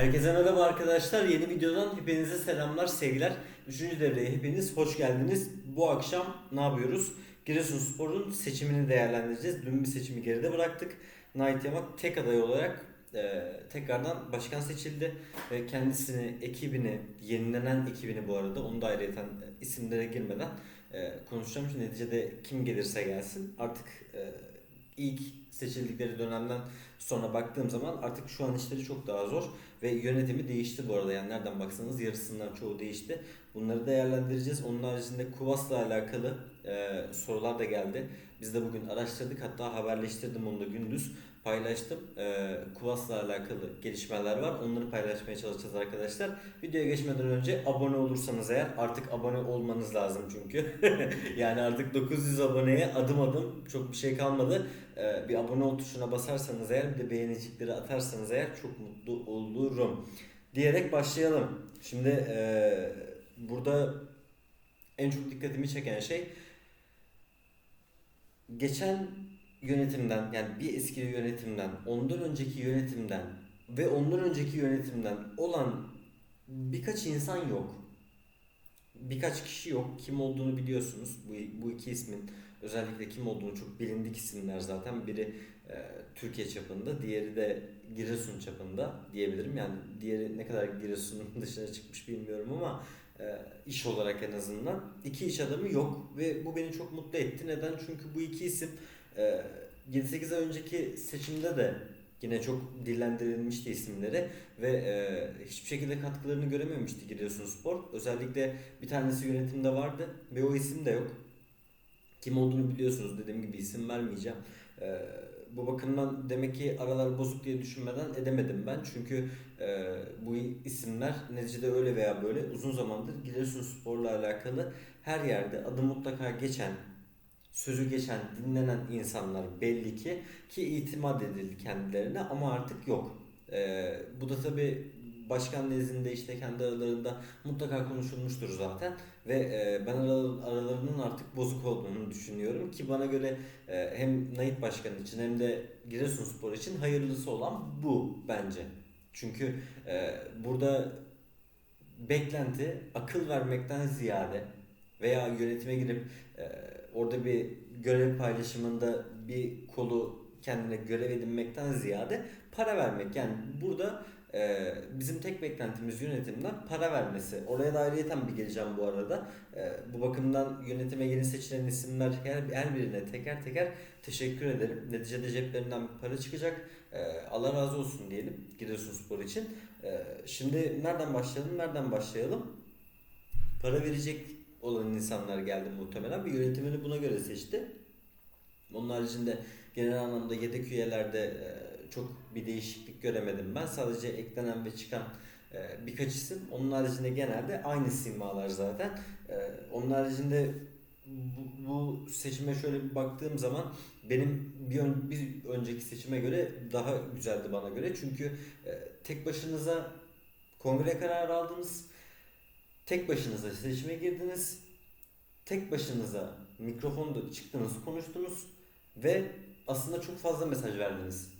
Herkese merhaba arkadaşlar. Yeni videodan hepinize selamlar, sevgiler. Üçüncü devreye hepiniz hoş geldiniz. Bu akşam ne yapıyoruz? Giresunspor'un seçimini değerlendireceğiz. Dün bir seçimi geride bıraktık. Nait Yamak tek aday olarak e, tekrardan başkan seçildi. Ve kendisini, ekibini, yenilenen ekibini bu arada onu da ayrıca isimlere girmeden e, konuşacağım. Şimdi neticede kim gelirse gelsin artık e, ilk seçildikleri dönemden sonra baktığım zaman artık şu an işleri çok daha zor ve yönetimi değişti bu arada yani nereden baksanız yarısından çoğu değişti. Bunları değerlendireceğiz. Onun haricinde Kuvas'la alakalı e, sorular da geldi. Biz de bugün araştırdık hatta haberleştirdim onu da gündüz paylaştım. E, Kuvas'la alakalı gelişmeler var. Onları paylaşmaya çalışacağız arkadaşlar. Videoya geçmeden önce abone olursanız eğer artık abone olmanız lazım çünkü. yani artık 900 aboneye adım adım çok bir şey kalmadı. E, bir abone ol tuşuna basarsanız eğer bir de beğenicikleri atarsanız eğer çok mutlu olurum. Diyerek başlayalım. Şimdi e, burada en çok dikkatimi çeken şey geçen yönetimden yani bir eski yönetimden, ondan önceki yönetimden ve ondan önceki yönetimden olan birkaç insan yok. Birkaç kişi yok. Kim olduğunu biliyorsunuz. Bu, bu iki ismin özellikle kim olduğunu çok bilindik isimler zaten. Biri e, Türkiye çapında, diğeri de Giresun çapında diyebilirim. Yani diğeri ne kadar Giresun'un dışına çıkmış bilmiyorum ama e, iş olarak en azından iki iş adamı yok ve bu beni çok mutlu etti. Neden? Çünkü bu iki isim e, 7-8 ay önceki seçimde de yine çok dillendirilmişti isimleri ve e, hiçbir şekilde katkılarını görememişti Giresunspor. Özellikle bir tanesi yönetimde vardı ve o isim de yok. Kim olduğunu biliyorsunuz dediğim gibi isim vermeyeceğim. E, bu bakımdan demek ki aralar bozuk diye düşünmeden edemedim ben. Çünkü e, bu isimler neticede öyle veya böyle uzun zamandır Giresunspor'la alakalı her yerde adı mutlaka geçen sözü geçen, dinlenen insanlar belli ki ki itimat edildi kendilerine ama artık yok. Ee, bu da tabi başkan nezdinde işte kendi aralarında mutlaka konuşulmuştur zaten ve e, ben aralar- aralarının artık bozuk olduğunu düşünüyorum ki bana göre e, hem Nait Başkan için hem de Giresunspor için hayırlısı olan bu bence. Çünkü e, burada beklenti akıl vermekten ziyade veya yönetime girip e, orada bir görev paylaşımında bir kolu kendine görev edinmekten ziyade para vermek. Yani burada e, bizim tek beklentimiz yönetimden para vermesi. Oraya da ayrıyeten bir geleceğim bu arada. E, bu bakımdan yönetime yeni seçilen isimler her, her birine teker teker teşekkür ederim. Neticede ceplerinden para çıkacak. E, Allah razı olsun diyelim Giresunspor için. E, şimdi nereden başlayalım? Nereden başlayalım? Para verecek olan insanlar geldi muhtemelen ve yönetimini buna göre seçti. Onun haricinde genel anlamda yedek üyelerde e, çok bir değişiklik göremedim ben. Sadece eklenen ve çıkan e, birkaç isim. Onun haricinde genelde aynı simalar zaten. E, Onun haricinde bu, bu seçime şöyle bir baktığım zaman benim bir, ön- bir önceki seçime göre daha güzeldi bana göre. Çünkü tek başınıza kongre kararı aldınız. Tek başınıza seçime girdiniz. Tek başınıza mikrofonda çıktınız, konuştunuz ve aslında çok fazla mesaj verdiniz.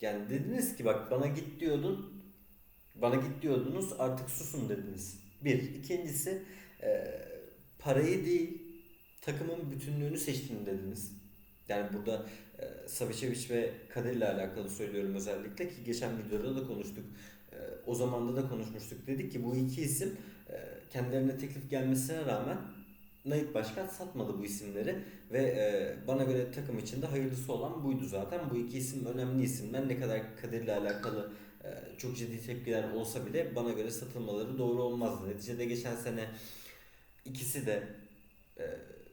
Yani dediniz ki bak bana git diyordun, bana git diyordunuz artık susun dediniz. Bir. İkincisi e, parayı değil takımın bütünlüğünü seçtim dediniz. Yani burada e, Savicevic ve Kadir ile alakalı söylüyorum özellikle ki geçen videoda da konuştuk. E, o zamanda da konuşmuştuk. Dedik ki bu iki isim e, kendilerine teklif gelmesine rağmen Nait Başkan satmadı bu isimleri ve e, bana göre takım içinde hayırlısı olan buydu zaten. Bu iki isim önemli isimler. Ne kadar Kadir'le alakalı e, çok ciddi tepkiler olsa bile bana göre satılmaları doğru olmazdı. Neticede geçen sene ikisi de e,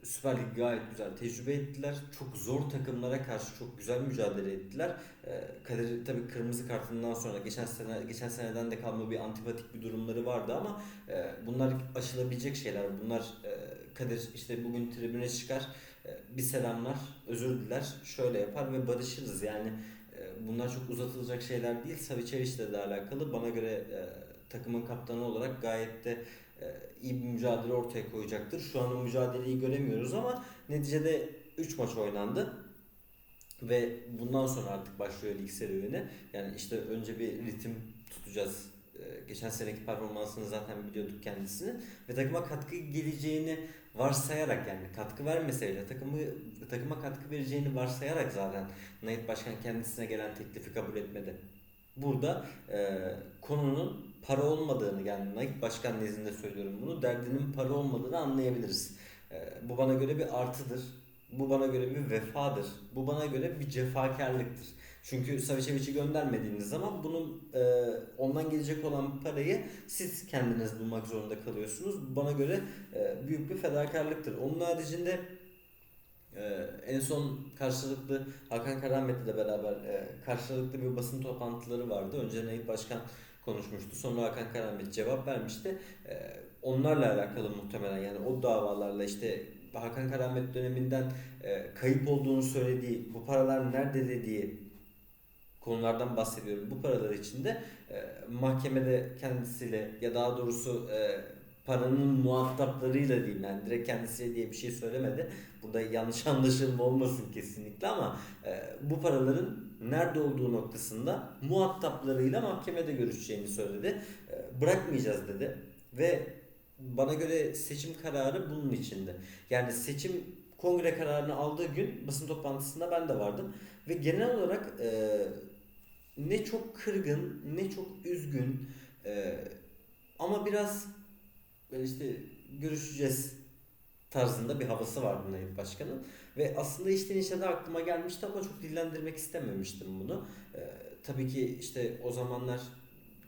Süper Lig gayet güzel tecrübe ettiler. Çok zor takımlara karşı çok güzel mücadele ettiler. E, Kadir tabii kırmızı kartından sonra geçen sene geçen seneden de kalma bir antipatik bir durumları vardı ama e, bunlar aşılabilecek şeyler. Bunlar e, Kadir işte bugün tribüne çıkar e, bir selamlar, özür diler, şöyle yapar ve barışırız. Yani e, bunlar çok uzatılacak şeyler değil. Savicevic'le de alakalı bana göre takımın kaptanı olarak gayet de e, iyi bir mücadele ortaya koyacaktır. Şu an o mücadeleyi göremiyoruz ama neticede 3 maç oynandı. Ve bundan sonra artık başlıyor lig serüveni. Yani işte önce bir ritim tutacağız Ee, geçen seneki performansını zaten biliyorduk kendisini ve takıma katkı geleceğini varsayarak yani katkı vermese bile takımı takıma katkı vereceğini varsayarak zaten Nait Başkan kendisine gelen teklifi kabul etmedi. Burada e, konunun para olmadığını yani Nait Başkan nezdinde söylüyorum bunu derdinin para olmadığını anlayabiliriz. E, bu bana göre bir artıdır. Bu bana göre bir vefadır. Bu bana göre bir cefakarlıktır. Çünkü Savicevic'i göndermediğiniz zaman bunun e, ondan gelecek olan parayı siz kendiniz bulmak zorunda kalıyorsunuz. Bana göre e, büyük bir fedakarlıktır. Onun haricinde e, en son karşılıklı Hakan Karamet'le de beraber e, karşılıklı bir basın toplantıları vardı. Önce Nayip Başkan konuşmuştu. Sonra Hakan Karamet cevap vermişti. E, onlarla alakalı muhtemelen yani o davalarla işte Hakan Karamet döneminden e, kayıp olduğunu söylediği, bu paralar nerede dediği konulardan bahsediyorum. Bu paralar içinde e, mahkemede kendisiyle ya daha doğrusu e, paranın muhataplarıyla diyeyim yani direkt kendisiyle diye bir şey söylemedi. Burada yanlış anlaşılma olmasın kesinlikle ama e, bu paraların nerede olduğu noktasında muhataplarıyla mahkemede görüşeceğini söyledi. E, bırakmayacağız dedi ve bana göre seçim kararı bunun içinde. Yani seçim kongre kararını aldığı gün basın toplantısında ben de vardım ve genel olarak e, ne çok kırgın ne çok üzgün e, ama biraz işte görüşeceğiz tarzında bir havası vardı Naip Başkan'ın. Ve aslında içten içe de aklıma gelmişti ama çok dillendirmek istememiştim bunu. Ee, tabii ki işte o zamanlar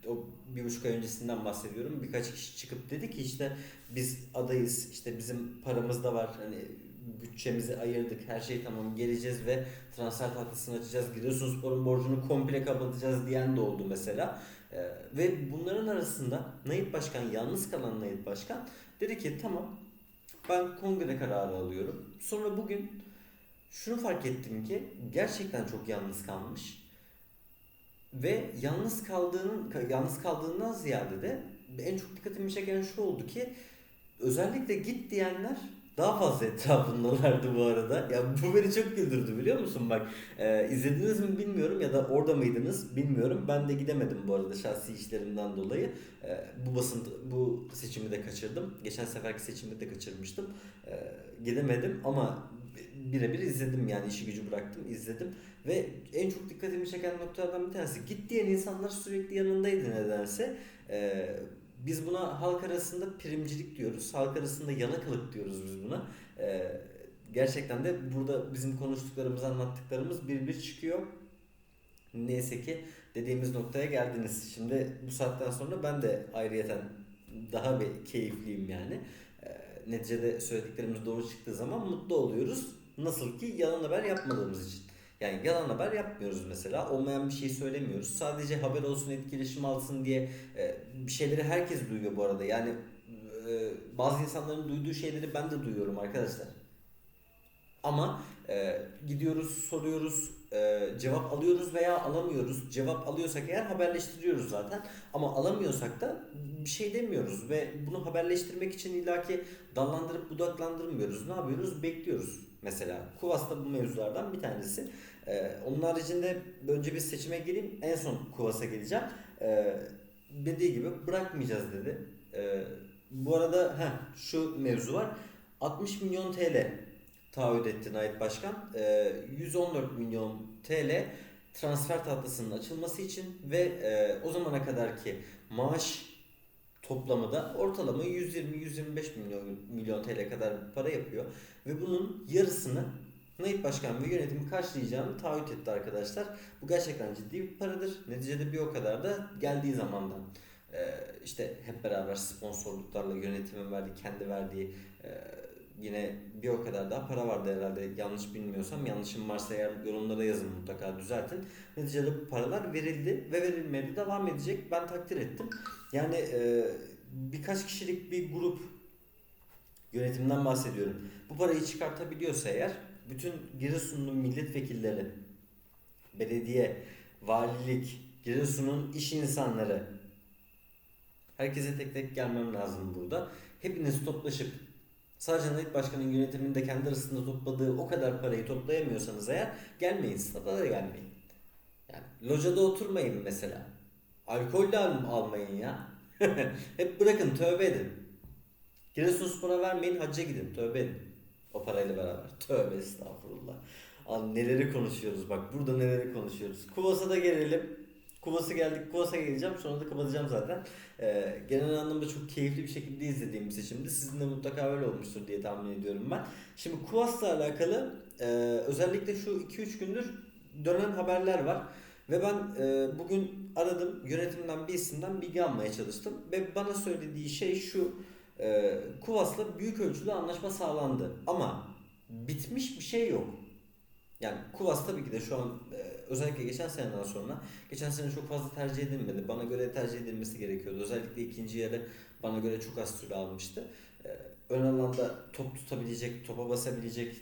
o bir buçuk ay öncesinden bahsediyorum. Birkaç kişi çıkıp dedi ki işte biz adayız, işte bizim paramız da var. Hani bütçemizi ayırdık, her şey tamam geleceğiz ve transfer tahtasını açacağız. Giresunspor'un borcunu komple kapatacağız diyen de oldu mesela. Ee, ve bunların arasında Naip Başkan, yalnız kalan Naip Başkan dedi ki tamam ben kongre kararı alıyorum. Sonra bugün şunu fark ettim ki gerçekten çok yalnız kalmış. Ve yalnız kaldığının yalnız kaldığından ziyade de en çok dikkatimi çeken şu oldu ki özellikle git diyenler daha fazla etrafındalardı bu arada. Ya bu beni çok güldürdü biliyor musun? Bak e, izlediniz mi bilmiyorum ya da orada mıydınız bilmiyorum. Ben de gidemedim bu arada şahsi işlerimden dolayı. E, bu basın bu seçimi de kaçırdım. Geçen seferki seçimi de kaçırmıştım. E, gidemedim ama birebir izledim yani işi gücü bıraktım izledim ve en çok dikkatimi çeken noktalardan bir tanesi git diyen insanlar sürekli yanındaydı nedense. E, biz buna halk arasında primcilik diyoruz. Halk arasında yanakılık diyoruz biz buna. Ee, gerçekten de burada bizim konuştuklarımız, anlattıklarımız bir bir çıkıyor. Neyse ki dediğimiz noktaya geldiniz. Şimdi bu saatten sonra ben de ayrıyeten daha bir keyifliyim yani. Ee, neticede söylediklerimiz doğru çıktığı zaman mutlu oluyoruz. Nasıl ki yalan haber yapmadığımız için. Yani yalan haber yapmıyoruz mesela. Olmayan bir şey söylemiyoruz. Sadece haber olsun, etkileşim alsın diye e, bir şeyleri herkes duyuyor bu arada. Yani e, bazı insanların duyduğu şeyleri ben de duyuyorum arkadaşlar. Ama e, gidiyoruz, soruyoruz, e, cevap alıyoruz veya alamıyoruz. Cevap alıyorsak eğer haberleştiriyoruz zaten. Ama alamıyorsak da bir şey demiyoruz ve bunu haberleştirmek için illaki dallandırıp budaklandırmıyoruz. Ne yapıyoruz? Bekliyoruz mesela. Kuvas da bu mevzulardan bir tanesi. Ee, onun haricinde önce bir seçime gireyim. En son Kuvas'a geleceğim. Ee, dediği gibi bırakmayacağız dedi. Ee, bu arada heh, şu mevzu var. 60 milyon TL taahhüt etti Nait Başkan. Ee, 114 milyon TL transfer tahtasının açılması için ve e, o zamana kadar ki maaş toplamı da ortalama 120-125 milyon, milyon TL kadar para yapıyor. Ve bunun yarısını Naip Başkan ve yönetimi karşılayacağını taahhüt etti arkadaşlar. Bu gerçekten ciddi bir paradır. Neticede bir o kadar da geldiği zamandan e, işte hep beraber sponsorluklarla yönetimin verdiği, kendi verdiği e, yine bir o kadar daha para vardı herhalde. Yanlış bilmiyorsam yanlışım varsa eğer yorumlara yazın mutlaka düzeltin. Neticede bu paralar verildi ve verilmeye de devam edecek. Ben takdir ettim. Yani e, birkaç kişilik bir grup yönetimden bahsediyorum. Bu parayı çıkartabiliyorsa eğer bütün Giresunlu milletvekilleri, belediye, valilik, Giresun'un iş insanları herkese tek tek gelmem lazım burada. Hepiniz toplaşıp sadece Naip Başkan'ın yönetiminde kendi arasında topladığı o kadar parayı toplayamıyorsanız eğer gelmeyin stada da gelmeyin. Yani locada oturmayın mesela. Alkol de al- almayın ya. Hep bırakın tövbe edin. Giresunspor'a vermeyin hacca gidin tövbe edin. O parayla beraber. Tövbe estağfurullah. Abi neleri konuşuyoruz bak burada neleri konuşuyoruz. Kuvas'a da gelelim. Kuvas'a geldik. Kuvas'a geleceğim. Sonra da kapatacağım zaten. Ee, genel anlamda çok keyifli bir şekilde izlediğim bir seçimdi. Sizin de mutlaka öyle olmuştur diye tahmin ediyorum ben. Şimdi Kuvas'la alakalı e, özellikle şu 2-3 gündür dönen haberler var. Ve ben e, bugün aradım yönetimden bir isimden bilgi almaya çalıştım. Ve bana söylediği şey şu. E, Kuvas'la büyük ölçüde anlaşma sağlandı. Ama bitmiş bir şey yok. Yani Kuvas tabii ki de şu an e, özellikle geçen seneden sonra geçen sene çok fazla tercih edilmedi. Bana göre tercih edilmesi gerekiyordu. Özellikle ikinci yarı bana göre çok az süre almıştı. E, ön alanda top tutabilecek, topa basabilecek,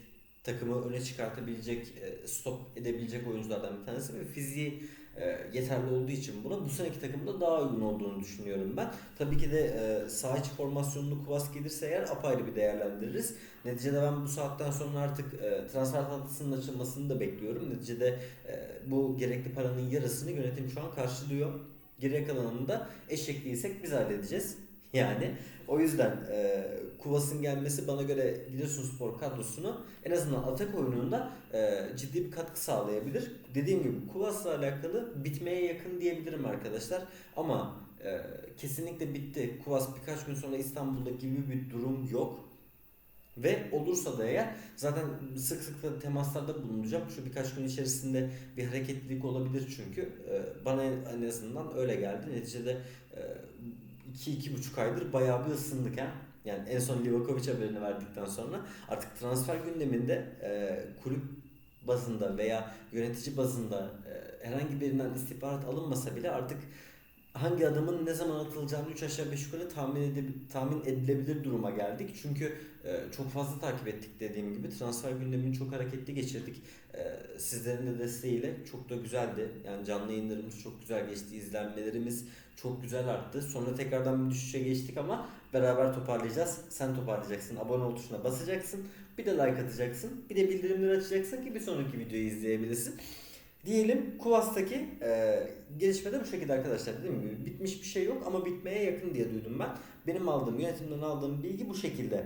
takımı öne çıkartabilecek, e, stop edebilecek oyunculardan bir tanesi ve fiziği e, yeterli olduğu için buna bu seneki takımda daha uygun olduğunu düşünüyorum ben. Tabii ki de e, sağ içi formasyonlu Kuvas gelirse eğer apayrı bir değerlendiririz. Neticede ben bu saatten sonra artık e, transfer tahtasının açılmasını da bekliyorum. Neticede e, bu gerekli paranın yarısını yönetim şu an karşılıyor. Geriye kalanını da eşekliysek biz halledeceğiz. Yani o yüzden e, Kuvas'ın gelmesi bana göre Giresunspor kadrosunu en azından atak oyununda e, ciddi bir katkı sağlayabilir. Dediğim gibi Kuvas'la alakalı bitmeye yakın diyebilirim arkadaşlar. Ama e, kesinlikle bitti. Kuvas birkaç gün sonra İstanbul'da gibi bir durum yok. Ve olursa da eğer zaten sık sık da temaslarda bulunacağım. Şu birkaç gün içerisinde bir hareketlilik olabilir çünkü. Ee, Bana en azından öyle geldi. Neticede 2-2,5 aydır bayağı bir ısındık ha. Yani en son Livakovic haberini verdikten sonra artık transfer gündeminde e, kulüp bazında veya yönetici bazında e, herhangi birinden istihbarat alınmasa bile artık hangi adamın ne zaman atılacağını 3 aşağı 5 yukarı tahmin, edeb- tahmin edilebilir duruma geldik. Çünkü e, çok fazla takip ettik dediğim gibi. Transfer gündemini çok hareketli geçirdik. E, sizlerin de desteğiyle çok da güzeldi. Yani canlı yayınlarımız çok güzel geçti. izlenmelerimiz çok güzel arttı. Sonra tekrardan bir düşüşe geçtik ama beraber toparlayacağız. Sen toparlayacaksın. Abone ol tuşuna basacaksın. Bir de like atacaksın. Bir de bildirimleri açacaksın ki bir sonraki videoyu izleyebilirsin. Diyelim Kuvas'taki e, gelişme de bu şekilde arkadaşlar. Dediğim gibi bitmiş bir şey yok ama bitmeye yakın diye duydum ben. Benim aldığım, yönetimden aldığım bilgi bu şekilde.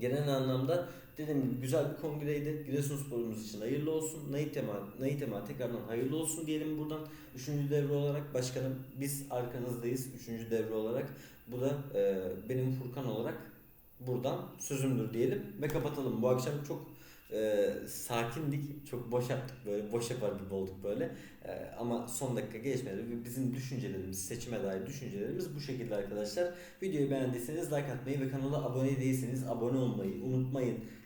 Genel anlamda gibi güzel bir kongreydi. Giresunspor'umuz için hayırlı olsun. Nait Tema, Nait Tema tekrardan hayırlı olsun diyelim buradan. Üçüncü devre olarak başkanım biz arkanızdayız. Üçüncü devre olarak. Bu da e, benim Furkan olarak buradan sözümdür diyelim ve kapatalım. Bu akşam çok e, sakindik. Çok boş yaptık böyle. Boş yapar gibi olduk böyle. E, ama son dakika gelişmeleri bizim düşüncelerimiz, seçime dair düşüncelerimiz bu şekilde arkadaşlar. Videoyu beğendiyseniz like atmayı ve kanala abone değilseniz abone olmayı unutmayın.